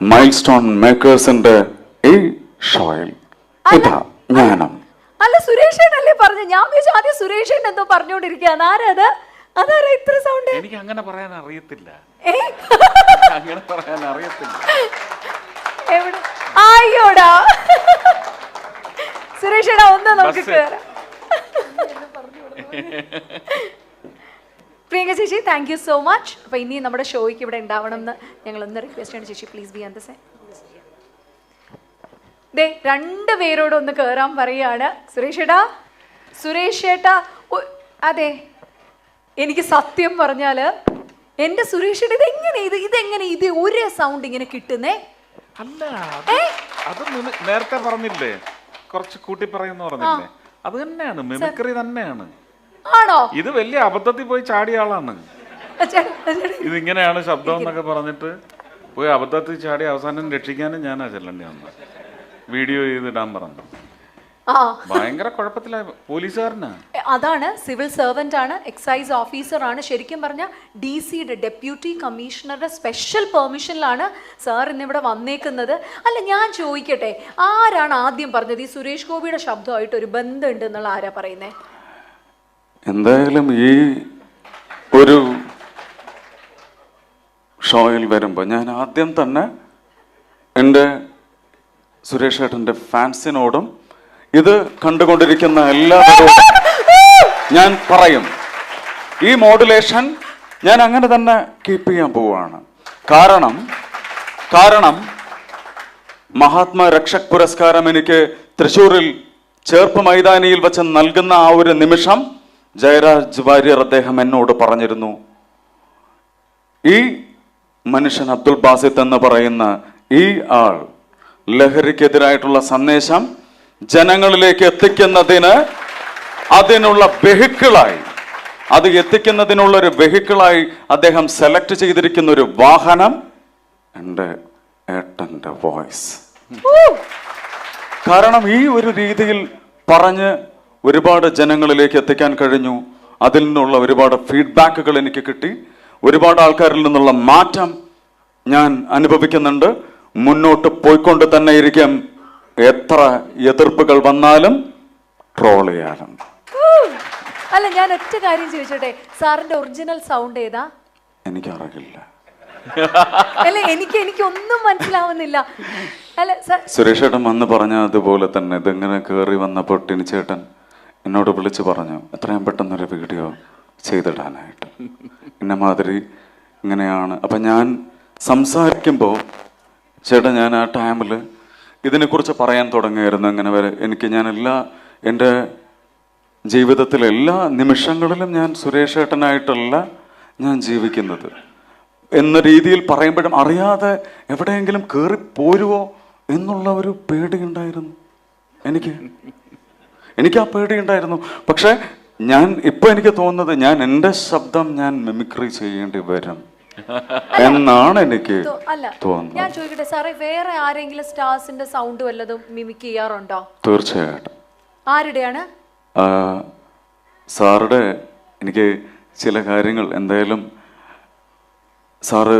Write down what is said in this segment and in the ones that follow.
Mile stone മേക്കേഴ്സിന്റെ ഈ ഷോയിൽ. ഇതാ ഞാനും. അല്ല സുരേഷേനല്ലേ പറഞ്ഞു? ഞാൻ വിചാരിച്ചു ആദ്യം സുരേഷൻ എന്തോ പറഞ്ഞുകൊണ്ടിരിക്കുകയാണ്. ആരത് അതാരാ ഇത്ര സൗണ്ട് എനിക്ക് അങ്ങനെ പറയാൻ അറിയത്തില്ല. അങ്ങനെ പറയാൻ അറിയത്തില്ല. എവിടെ? അയ്യോടാ സുരേഷേടാ ഒന്ന് നമുക്ക്. കേറാം. പ്രിയങ്ക ചേച്ചി താങ്ക് യു സോ മച്ച് അപ്പോൾ ഇനി നമ്മുടെ ഷോയ്ക്ക് ഇവിടെ ഉണ്ടാവണം എന്ന് ഞങ്ങളൊന്ന് റിക്വസ്റ്റ് ആണ് ചേച്ചി പ്ലീസ് ബി സേ ദേ രണ്ട് പേരോട് ഒന്ന് കയറാൻ പറയുകയാണ്. സുരേഷ് ഏട്ടാ? സുരേഷ് ഏട്ടാ അതെ. എനിക്ക് സത്യം പറഞ്ഞാൽ എന്റെ സുരേഷ് ഏട്ടാ ഇതെങ്ങനെ ഇത് ഇതെങ്ങനെ ഇത് ഒരേ സൗണ്ട് ഇങ്ങനെ കിട്ടുന്നേ? അല്ല അത് നേരത്തെ പറഞ്ഞില്ലേ? കുറച്ച് കൂട്ടി പറയുന്ന പറഞ്ഞില്ലേ അത് തന്നെയാണ് മിമിക്രി തന്നെയാണ്. ആണോ? ഇത് വലിയ അബദ്ധത്തിൽ പോയി ചാടിയ ആളാണ്. ഇതിങ്ങനെയാണ് ശബ്ദം എന്നൊക്കെ പറഞ്ഞിട്ട് പോയി അബദ്ധത്തിൽ ചാടി അവസാനം രക്ഷിക്കാനും ഞാൻ ചെല്ലേണ്ടി വന്നത്. വീഡിയോ ചെയ്തിടാൻ പറഞ്ഞു. ഭയങ്കര കുഴപ്പത്തിലായ പോലീസുകാരനാ. അതാണ്. സിവിൽ സർവന്റ് ആണ് എക്സൈസ് ഓഫീസർ ആണ് ശരിക്കും പറഞ്ഞാൽ ഡി സിയുടെ ഡെപ്യൂട്ടി കമ്മീഷണറുടെ സ്പെഷ്യൽ പെർമിഷനിലാണ് സാർ ഇന്നിവിടെ വന്നേക്കുന്നത്. അല്ല ഞാൻ ചോദിക്കട്ടെ ആരാണ് ആദ്യം പറഞ്ഞത്? ഈ സുരേഷ് ഗോപിയുടെ ശബ്ദമായിട്ട് ഒരു ബന്ധമുണ്ട് എന്നുള്ള ആരാ പറയുന്നേ? എന്തായാലും ഈ ഒരു ഷോയിൽ വരുമ്പോൾ ഞാൻ ആദ്യം തന്നെ എന്റെ സുരേഷ് ഏട്ടന്റെ ഫാൻസിനോടും ഇത് കണ്ടുകൊണ്ടിരിക്കുന്ന എല്ലാവരോടും ഞാൻ പറയും. ഈ മോഡുലേഷൻ ഞാൻ അങ്ങനെ തന്നെ കീപ്പ് ചെയ്യാൻ പോവുകയാണ് കാരണം കാരണം മഹാത്മാ രക്ഷക് പുരസ്കാരം എനിക്ക് തൃശ്ശൂരിൽ ചേർപ്പ് മൈതാനിയിൽ വെച്ച് നൽകുന്ന ആ ഒരു നിമിഷം ജയരാജ് വാര്യർ അദ്ദേഹം എന്നോട് പറഞ്ഞിരുന്നു ഈ മനുഷ്യൻ അബ്ദുൽ ബാസിത്ത് എന്ന് പറയുന്ന ഈ ആൾ ലഹരിക്കെതിരായിട്ടുള്ള സന്ദേശം ജനങ്ങളിലേക്ക് എത്തിക്കുന്നതിന് അതിനുള്ള വെഹിക്കിളായി അത് എത്തിക്കുന്നതിനുള്ള ഒരു വെഹിക്കിളായി അദ്ദേഹം സെലക്ട് ചെയ്തിരിക്കുന്ന ഒരു വാഹനം എന്റെ ഏട്ടന്റെ വോയിസ്. കാരണം ഈ ഒരു രീതിയിൽ പറഞ്ഞ് ഒരുപാട് ജനങ്ങളിലേക്ക് എത്തിക്കാൻ കഴിഞ്ഞു. അതിൽ നിന്നുള്ള ഒരുപാട് ഫീഡ്ബാക്കുകൾ എനിക്ക് കിട്ടി. ഒരുപാട് ആൾക്കാരിൽ നിന്നുള്ള മാറ്റം ഞാൻ അനുഭവിക്കുന്നുണ്ട്. മുന്നോട്ട് പോയിക്കൊണ്ട് തന്നെ ഇരിക്കും. എത്ര എതിർപ്പുകൾ വന്നാലും ട്രോൾ ചെയ്യാനും. അല്ല ഞാൻ ഒറ്റ കാര്യം ചോദിച്ചോട്ടെ. സാറിന്റെ ഒറിജിനൽ സൗണ്ട് ഏതാ? എനിക്ക് എനിക്കറിയില്ല. അല്ല എനിക്ക് എനിക്ക് ഒന്നും മനസ്സിലാവുന്നില്ല. അല്ല സുരേഷ് ചേട്ടൻ വന്ന് പറഞ്ഞ അതുപോലെ തന്നെ ഇതിങ്ങനെ കയറി വന്നപ്പോൾ ടിനിച്ചേട്ടൻ എന്നോട് വിളിച്ചു പറഞ്ഞു എത്രയും പെട്ടെന്നൊരു വീഡിയോ ചെയ്തിടാനായിട്ട്. എന്നെ മാതിരി ഇങ്ങനെയാണ്. അപ്പം ഞാൻ സംസാരിക്കുമ്പോൾ ചേട്ടൻ ഞാൻ ആ ടൈമിൽ ഇതിനെക്കുറിച്ച് പറയാൻ തുടങ്ങിയായിരുന്നു. ഇങ്ങനെ വരെ എനിക്ക് ഞാൻ എല്ലാ എന്റെ ജീവിതത്തിലെ എല്ലാ നിമിഷങ്ങളിലും ഞാൻ സുരേഷ് ഏട്ടനായിട്ടല്ല ഞാൻ ജീവിക്കുന്നത്. എന്ന രീതിയിൽ പറയുമ്പോഴും അറിയാതെ എവിടെയെങ്കിലും കയറി പോരുവോ എന്നുള്ള ഒരു പേടിയുണ്ടായിരുന്നു എനിക്ക് എനിക്ക് ആ പേടിയുണ്ടായിരുന്നു പക്ഷെ ഞാൻ ഇപ്പൊ എനിക്ക് തോന്നുന്നത് ഞാൻ എന്റെ ശബ്ദം ഞാൻ മിമിക്രി ചെയ്യേണ്ടി വരും. എന്നാണ് എനിക്ക് തോന്നുന്നത്. ഞാൻ ചോദിക്കട്ടെ സാറേ വേറെ ആരെങ്കിലും സ്റ്റാർസിന്റെ സൗണ്ട് വല്ലതും മിമിക് ചെയ്യാറുണ്ടോ? തീർച്ചയായിട്ടും. ആരുടെയാണ്? സാറുടെ എനിക്ക് ചില കാര്യങ്ങൾ എന്തായാലും സാറ്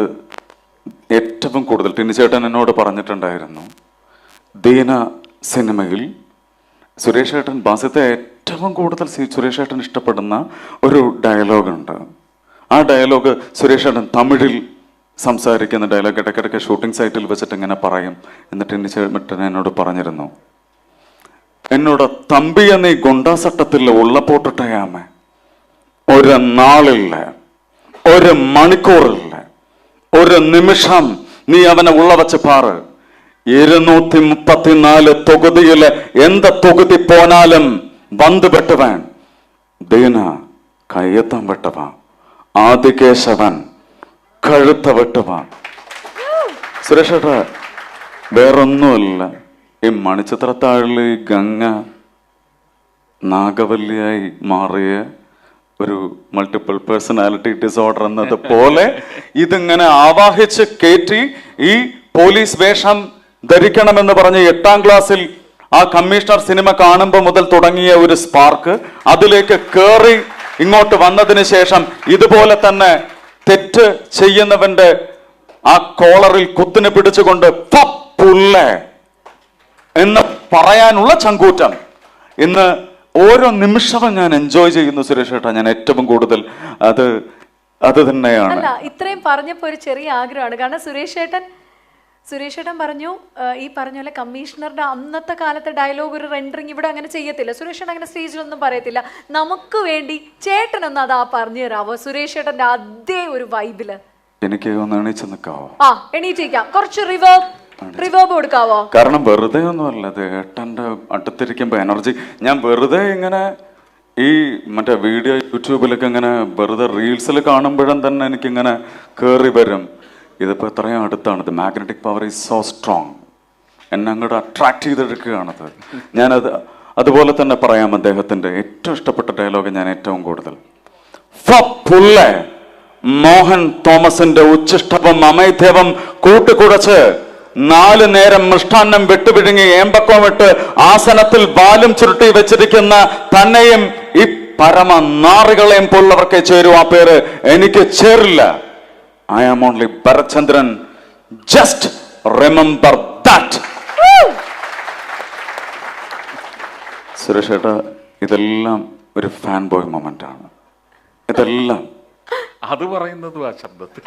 ഏറ്റവും കൂടുതൽ ടിനിച്ചേട്ടൻ എന്നോട് പറഞ്ഞിട്ടുണ്ടായിരുന്നു. ദീന സിനിമയിൽ സുരേഷ് ഏട്ടൻ ബാസ്യത്തെ ഏറ്റവും കൂടുതൽ സുരേഷ് ഏട്ടൻ ഇഷ്ടപ്പെടുന്ന ഒരു ഡയലോഗുണ്ട് ആ ഡയലോഗ് സുരേഷ് ഏട്ടൻ തമിഴിൽ സംസാരിക്കുന്ന ഡയലോഗ് ഇടയ്ക്കിടയ്ക്ക് ഷൂട്ടിംഗ് സൈറ്റിൽ വെച്ചിട്ട് ഇങ്ങനെ പറയും. എന്നിട്ട് ടിനിച്ചേട്ടൻ എന്നോട് പറഞ്ഞിരുന്നു എന്നോട് തമ്പിയ നീ ഗുണ്ടാസട്ടത്തിൽ ഉള്ളപ്പോട്ടിട്ടയാമേ ഒരു നാളില്ല ഒരു മണിക്കൂറില്ല ഒരു നിമിഷം നീ അവനെ ഉള്ള വെച്ച് പാറ്. ഇരുന്നൂറ്റി മുപ്പത്തിനാല് തൊകുതിയിൽ എന്ത് തൊകുതി പോനാലും വന്ന് വെട്ടുവാൻ. ദീന കയ്യത്തം വെട്ടവ ആദികേശവൻ കഴുത്ത വെട്ടുവ സുരേഷ് വേറൊന്നുമല്ല. ഈ മണിച്ചിത്രത്താഴിൽ ഗംഗ നാഗവല്ലിയായി മാറിയ ഒരു മൾട്ടിപ്പിൾ പേഴ്സണാലിറ്റി ഡിസോർഡർ എന്നത് പോലെ ഇതിങ്ങനെ ആവാഹിച്ച് കയറ്റി ഈ പോലീസ് വേഷം ധരിക്കണമെന്ന് പറഞ്ഞ് എട്ടാം ക്ലാസ്സിൽ ആ കമ്മീഷണർ സിനിമ കാണുമ്പോൾ മുതൽ തുടങ്ങിയ ഒരു സ്പാർക്ക് അതിലേക്ക് കയറി ഇങ്ങോട്ട് വന്നതിന് ശേഷം ഇതുപോലെ തന്നെ തെറ്റ് ചെയ്യുന്നവന്റെ ആ കോളറിൽ കുത്തിനെ പിടിച്ചുകൊണ്ട് "ഫ, പുല്ലേ എന്ന് പറയാനുള്ള ചങ്കൂറ്റം. ഇന്ന് ഓരോ നിമിഷവും ഞാൻ എൻജോയ് ചെയ്യുന്നു സുരേഷ് ഏട്ടാ. ഞാൻ ഏറ്റവും കൂടുതൽ അത് അത് തന്നെയാണ്. ഇത്രയും പറഞ്ഞപ്പോ ഒരു ചെറിയ ആഗ്രഹമാണ്. കാരണം സുരേഷ് ഏട്ടൻ സുരേഷ് ഏട്ടൻ പറഞ്ഞു ഈ പറഞ്ഞ പോലെ കമ്മീഷണറുടെ അന്നത്തെ കാലത്തെ ഡയലോഗ് ഒരു റെൻഡറിങ് ഇവിടെ അങ്ങനെ ചെയ്യത്തില്ല. സുരേഷ് ഏട്ടൻ അങ്ങനെ സ്റ്റേജിലൊന്നും പറയത്തില്ല. നമുക്ക് വേണ്ടി ചേട്ടനൊന്ന് അതാ പറഞ്ഞു തരാവോ? സുരേഷ് ഏട്ടന്റെ അതേ ഒരു വൈബിൽ എനിക്ക് ഒന്ന് ആ എണീറ്റിരിക്കാം. കുറച്ച് റിവേർബ് റിവേർബ് കൊടുക്കാവോ? കാരണം വെറുതെ ഒന്നുമല്ല ഇത് ഏട്ടന്റെ അടുത്തിരിക്കുമ്പോൾ എനർജി ഞാൻ വെറുതെ ഇങ്ങനെ ഈ മറ്റേ വീഡിയോ യൂട്യൂബിലൊക്കെ ഇങ്ങനെ വെറുതെ റീൽസിൽ കാണുമ്പോഴും തന്നെ എനിക്കിങ്ങനെ കേറി വരും. ഇതിപ്പോൾ എത്രയും അടുത്താണ് ഇത് magnetic power is so strong എന്നെ അങ്ങോട്ട് അട്രാക്ട് ചെയ്തെടുക്കുകയാണത്. ഞാനത് അതുപോലെ തന്നെ പറയാം അദ്ദേഹത്തിന്റെ ഏറ്റവും ഇഷ്ടപ്പെട്ട ഡയലോഗ് ഞാൻ ഏറ്റവും കൂടുതൽ. മോഹൻ തോമസിന്റെ ഉച്ചിഷ്ടപം അമൈദേവം കൂട്ടുകുടച്ച് നാല് നേരം മൃഷ്ടാന്നം വെട്ടുപിഴുങ്ങി ഏമ്പക്കം വിട്ട് ആസനത്തിൽ ബാലും ചുരുട്ടി വെച്ചിരിക്കുന്ന തന്നെയും ഈ പരമ നാറികളെയും പോലുള്ളവർക്കേ ചേരും ആ പേര്. എനിക്ക് ചേരില്ല. I am only Bharachandran just remember that Suresh ഏട്ടാ ഇതെല്ലാം ഒരു ഫാൻ ബോയ് മൊമെന്റ് ആണ്. ഇതെല്ലാം. അത് പറയുന്നതും ആ ശബ്ദത്തിൽ.